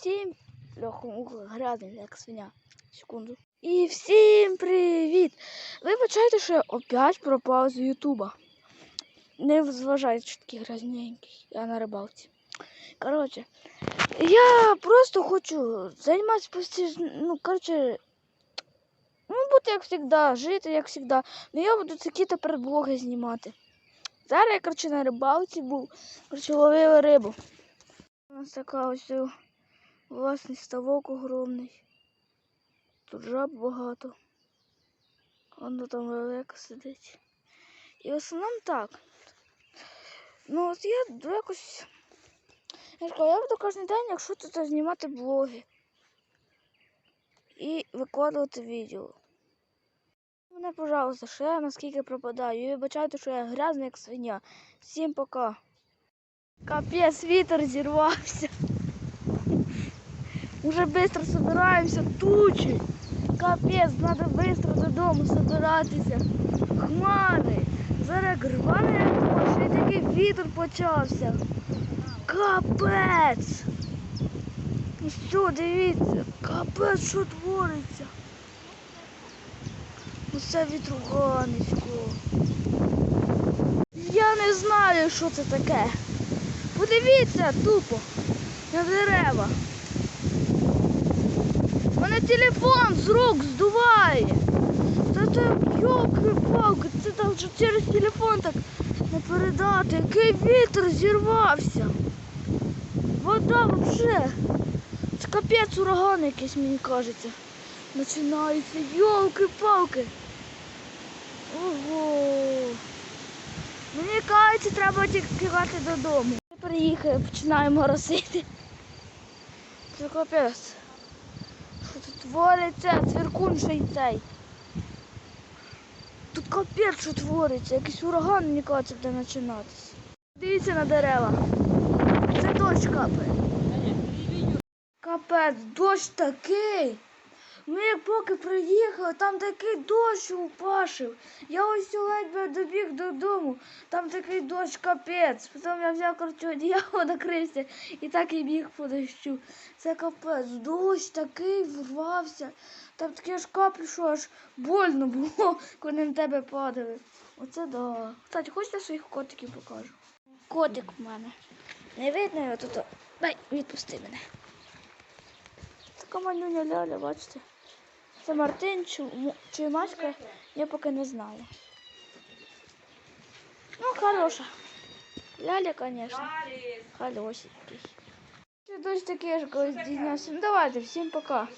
Всім льохом грязний, як свиня. Секунду. І всім привіт! Ви бачите, що я опять пропав з Ютуба. Не зважайте, що такий грязненький. Я на рибалці. Коротше, я просто хочу займатися постійно, ну, коротше, ну, бути як завжди, жити як завжди. Ну я буду такі тепер блоги знімати. Зараз я, коротше, на рибалці був, коротше, ловив рибу. У нас така ось власний ставок огромний. Тут жаб багато. Воно там велика сидить. І в основному так. Ну от я якось. Я кажу, я буду кожен день, якщо тут знімати блоги. І викладувати відео. Мене, пожалуйста, ще я наскільки пропадаю. І вибачайте, що я грязний, як свиня. Всім пока. Капець, вітер зірвався. Уже швидко збираємося, тучі. Капець, треба швидко додому збиратися. Хмари. Зараз рване дощ, і такий вітер почався. Капець. Ну що, дивіться, капець, що твориться. Усе вітруганисько. Я не знаю, що це таке. Подивіться тупо на дерева. Мене телефон з рук здуває. Та це йолки-палки, це там через телефон так не передати. Який вітер зірвався. Вода вообще. Це капець ураган якийсь, мені кажеться. Починається. Йолки-палки. Ого. Мені кажеться, треба тікати додому. Приїхали, починаємо моросити. Це капець. Тут твориться? Цвіркун ще й цей. Тут капець, що твориться. Якийсь ураган, мені кажеться, буде починатися. Дивіться на дерева. Це дощ капає. Капець, дощ такий. Ми як поки приїхали, там такий дощ упашив. Я ось ледве добіг додому, там такий дощ капець. Потім я взяв коротше, одіяло, накрився і так і біг по дощу. Це капець, дощ такий врвався. Там таке ж каплі, що аж больно було, коли на тебе падали. Оце да. Кстати, хочете своїх котиків покажу? Котик в мене. Не видно його тут. Дай, відпусти мене. Така малюня ляля, бачите? Це Мартин чи, чи Маська, я поки не знаю. Ну, хороша. Ляля, звісно. Хорошенький. Дощ таке ж колись дізнався. Ну давайте, всім пока.